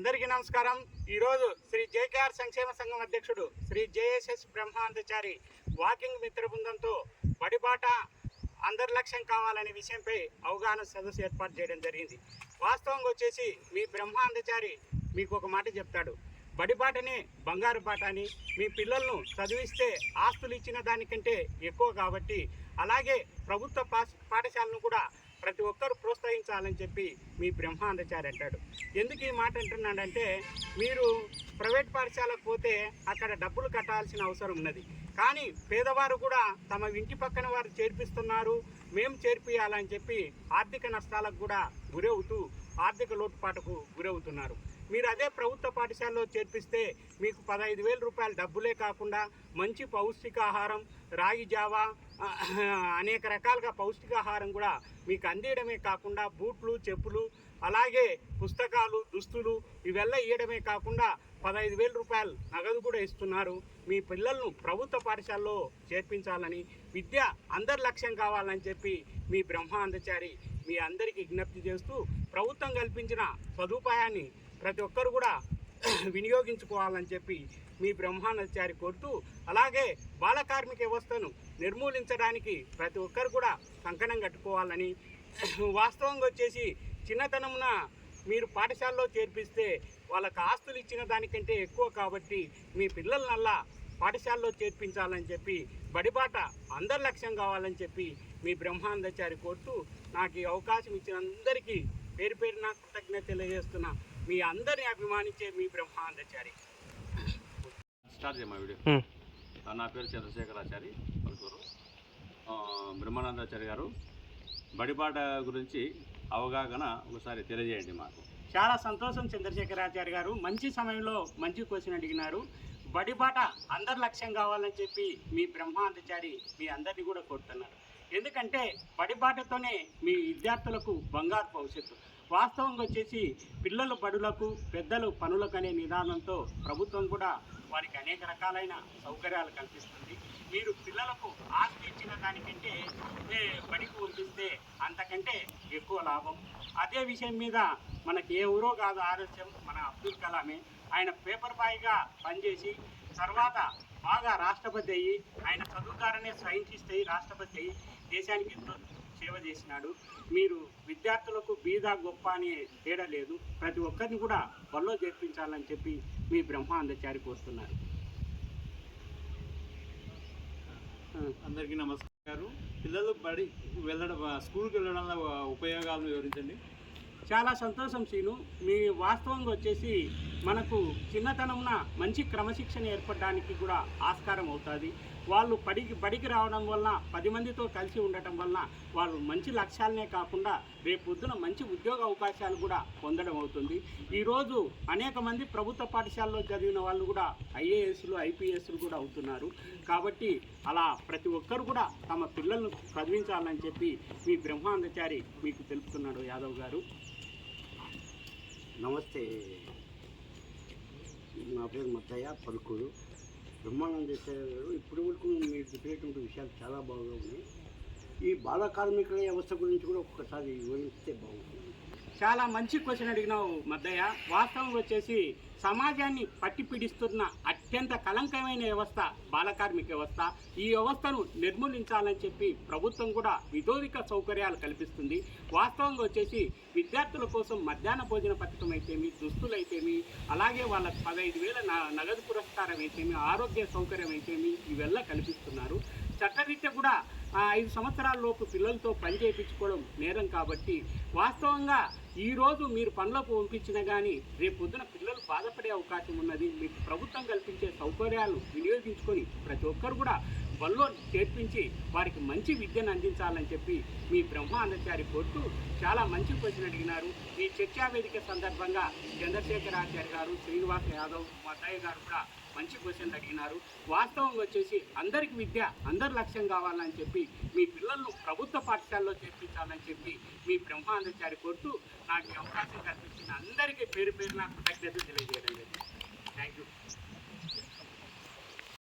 అందరికీ నమస్కారం. ఈరోజు శ్రీ జేకేఆర్ సంక్షేమ సంఘం అధ్యక్షుడు శ్రీ జేఎస్ఎస్ బ్రహ్మాంతచారి వాకింగ్ మిత్ర బృందంతో బడిబాట అందరి లక్ష్యం కావాలనే విషయంపై అవగాహన సదస్సు ఏర్పాటు చేయడం జరిగింది. వాస్తవంగా వచ్చేసి మీ బ్రహ్మాంతచారి మీకు ఒక మాట చెప్తాడు. బడిబాటనే బంగారు బాట అని మీ పిల్లలను చదివిస్తే ఆస్తులు ఇచ్చిన దానికంటే ఎక్కువ కాబట్టి అలాగే ప్రభుత్వ పాఠశాలను కూడా ప్రతి ఒక్కరు ప్రోత్సహించాలని చెప్పి మీ బ్రహ్మాందచారి అంటాడు. ఎందుకు ఈ మాట అంటున్నాడంటే మీరు ప్రైవేట్ పాఠశాలకు పోతే అక్కడ డబ్బులు కట్టాల్సిన అవసరం ఉన్నది. కానీ పేదవారు కూడా తమ ఇంటి పక్కన వారు చేర్పిస్తున్నారు మేము చేర్పియాలని చెప్పి ఆర్థిక నష్టాలకు కూడా గురవుతూ ఆర్థిక లోటుపాటుకు గురవుతున్నారు. మీరు అదే ప్రభుత్వ పాఠశాలలో చేర్పిస్తే మీకు పదహైదు వేల రూపాయల డబ్బులే కాకుండా మంచి పౌష్టికాహారం రాగి జావా అనేక రకాలుగా పౌష్టికాహారం కూడా మీకు అందియడమే కాకుండా బూట్లు చెప్పులు అలాగే పుస్తకాలు దుస్తులు ఇవెల్లా ఇవ్వడమే కాకుండా పదహైదు వేల రూపాయలు నగదు కూడా ఇస్తున్నారు. మీ పిల్లలను ప్రభుత్వ పాఠశాలలో చేర్పించాలని విద్య అందరి లక్ష్యం కావాలని చెప్పి మీ బ్రహ్మాందచారి మీ అందరికీ విజ్ఞప్తి చేస్తూ ప్రభుత్వం కల్పించిన సదుపాయాన్ని ప్రతి ఒక్కరు కూడా వినియోగించుకోవాలని చెప్పి మీ బ్రహ్మాండచారి కోరుతూ అలాగే బాల కార్మిక వ్యవస్థను నిర్మూలించడానికి ప్రతి ఒక్కరు కూడా కంకణం కట్టుకోవాలని వాస్తవంగా వచ్చేసి చిన్నతనమున మీరు పాఠశాలలో చేర్పిస్తే వాళ్ళకి ఆస్తులు ఇచ్చిన దానికంటే ఎక్కువ కాబట్టి మీ పిల్లలనల్లా పాఠశాలలో చేర్పించాలని చెప్పి బడిబాట అందరి లక్ష్యం కావాలని చెప్పి మీ బ్రహ్మానందచారి కోరుతూ నాకు ఈ అవకాశం ఇచ్చిన అందరికీ పేరు పేరున కృతజ్ఞత తెలియజేస్తున్నా. మీ అందరిని అభిమానించే మీ బ్రహ్మాందచారి స్టార్ట్ చేయమా వీడియో. నా పేరు చంద్రశేఖరాచారి పలుకూరు. ఆ, బ్రహ్మానందాచారి గారు. బడిపాట గురించి అవగాహన ఒకసారి తెలియజేయండి మాకు. చాలా సంతోషం చంద్రశేఖరాచార్య గారు. మంచి సమయంలో మంచి క్వశ్చన్ అడిగినారు. బడిబాట అందరి లక్ష్యం కావాలని చెప్పి మీ బ్రహ్మాంతచారి మీ అందరినీ కూడా కోరుతున్నారు. ఎందుకంటే బడిబాటతోనే మీ విద్యార్థులకు బంగారు భవిష్యత్తు. వాస్తవంగా వచ్చేసి పిల్లలు బడులకు పెద్దలు పనులకు అనే నిదానంతో ప్రభుత్వం కూడా వారికి అనేక రకాలైన సౌకర్యాలు కల్పిస్తుంది. మీరు పిల్లలకు ఆస్తి ఇచ్చిన దానికంటే బడికి పంపిస్తే అంతకంటే ఎక్కువ లాభం. అదే విషయం మీద మనకి ఏ ఊరో కాదు ఆలస్యం మన అబ్దుల్ కలామే. ఆయన పేపర్ బాయ్గా పనిచేసి తర్వాత బాగా రాష్ట్రపతి అయ్యి ఆయన చదువుకారనే సైంటిస్ట్ అయ్యి రాష్ట్రపతి అయ్యి దేశానికి ఎంతో సేవ చేసినాడు. మీరు విద్యార్థులకు బీద గొప్ప అని తేడా లేదు. ప్రతి ఒక్కరిని కూడా బల్లో చేర్పించాలని చెప్పి మీ బ్రహ్మాందచారి కోరుతున్నారు. అందరికీ నమస్కారం పిల్లలు బడి వెళ్ళడం స్కూల్కి వెళ్ళడం ఉపయోగాలను వివరించండి. చాలా సంతోషం సీను. మీ వాస్తవంగా వచ్చేసి మనకు చిన్నతనమున మంచి క్రమశిక్షణ ఏర్పడడానికి కూడా ఆస్కారం అవుతుంది. వాళ్ళు పడికి బడికి రావడం వల్ల పది మందితో కలిసి ఉండటం వల్ల వాళ్ళు మంచి లక్ష్యాలనే కాకుండా రేపు పొద్దున మంచి ఉద్యోగ అవకాశాలు కూడా పొందడం అవుతుంది. ఈరోజు అనేక మంది ప్రభుత్వ పాఠశాలలో చదివిన వాళ్ళు కూడా ఐఏఎస్లు ఐపీఎస్లు కూడా అవుతున్నారు. కాబట్టి అలా ప్రతి ఒక్కరు కూడా తమ పిల్లలను చదివించాలని చెప్పి మీ బ్రహ్మాందచారి మీకు తెలుపుతున్నాడు యాదవ్ గారు. నమస్తే. నా పేరు మత్తయ్య బ్రహ్మానంద బ్రహ్మానందేశ్వర గారు ఇప్పటి వరకు మీరు చెప్పినటువంటి విషయాలు చాలా బాగా ఉన్నాయి. ఈ బాల కార్మికుల వ్యవస్థ గురించి కూడా ఒక్కసారి వివరిస్తే బాగుంటుంది. చాలా మంచి క్వశ్చన్ అడిగినావు మద్దయ్య. వాస్తవం వచ్చేసి సమాజాన్ని పట్టిపీడిస్తున్న అత్యంత కలంకమైన వ్యవస్థ బాలకార్మిక వ్యవస్థ. ఈ వ్యవస్థను నిర్మూలించాలని చెప్పి ప్రభుత్వం కూడా విధోదిక సౌకర్యాలు కల్పిస్తుంది. వాస్తవంగా వచ్చేసి విద్యార్థుల కోసం మధ్యాహ్న భోజన పథకం అయితేమి దుస్తులు అయితేమి అలాగే వాళ్ళకు పదహైదు వేల నగదు పురస్కారం అయితేమి ఆరోగ్య సౌకర్యం అయితేమి ఇవెల్లా కల్పిస్తున్నారు. చట్టరీత్యా కూడా ఐదు సంవత్సరాల లోపు పిల్లలతో పని చేయించుకోవడం నేరం కాబట్టి వాస్తవంగా ఈరోజు మీరు పనులకు పంపించినా కానీ రేపు పొద్దున పిల్లలు బాధపడే అవకాశం ఉన్నది. మీకు ప్రభుత్వం కల్పించే సౌకర్యాలు వినియోగించుకొని ప్రతి ఒక్కరు కూడా బల్లో చేర్పించి వారికి మంచి విద్యను అందించాలని చెప్పి మీ బ్రహ్మాందచారి కోరుతూ చాలా మంచి క్వశ్చన్ అడిగినారు. ఈ చర్చా వేదిక సందర్భంగా చంద్రశేఖరాచార్య గారు శ్రీనివాస్ యాదవ్ మద్దయ్య గారు కూడా మంచి క్వశ్చన్లు అడిగినారు. వాస్తవం వచ్చేసి అందరికి విద్య అందరి లక్ష్యం కావాలని చెప్పి మీ పిల్లలను ప్రభుత్వ పాఠశాలలో చేర్పించాలని చెప్పి మీ బ్రహ్మాందచారి కోరుతూ నాకు అవకాశం కల్పించిన అందరికీ పేరు పేరున కృతజ్ఞతలు తెలియజేయడం జరిగింది. Thank you